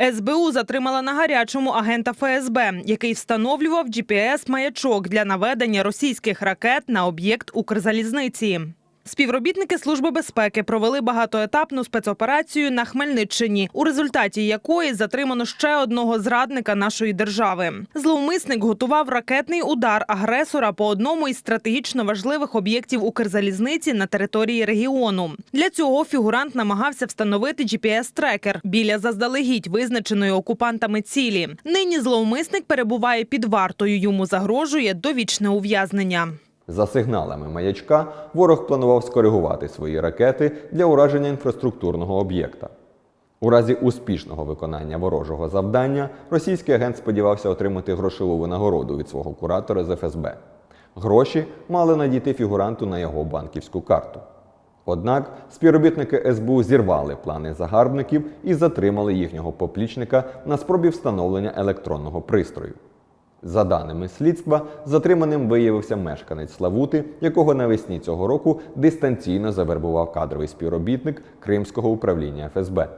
СБУ затримала на гарячому агента ФСБ, який встановлював GPS-маячок для наведення російських ракет на об'єкт Укрзалізниці. Співробітники Служби безпеки провели багатоетапну спецоперацію на Хмельниччині, у результаті якої затримано ще одного зрадника нашої держави. Зловмисник готував ракетний удар агресора по одному із стратегічно важливих об'єктів Укрзалізниці на території регіону. Для цього фігурант намагався встановити GPS-трекер біля заздалегідь визначеної окупантами цілі. Нині зловмисник перебуває під вартою. Йому загрожує довічне ув'язнення. За сигналами маячка ворог планував скоригувати свої ракети для ураження інфраструктурного об'єкта. У разі успішного виконання ворожого завдання російський агент сподівався отримати грошову винагороду від свого куратора з ФСБ. Гроші мали надійти фігуранту на його банківську карту. Однак співробітники СБУ зірвали плани загарбників і затримали їхнього поплічника на спробі встановлення електронного пристрою. За даними слідства, затриманим виявився мешканець Славути, якого навесні цього року дистанційно завербував кадровий співробітник Кримського управління ФСБ.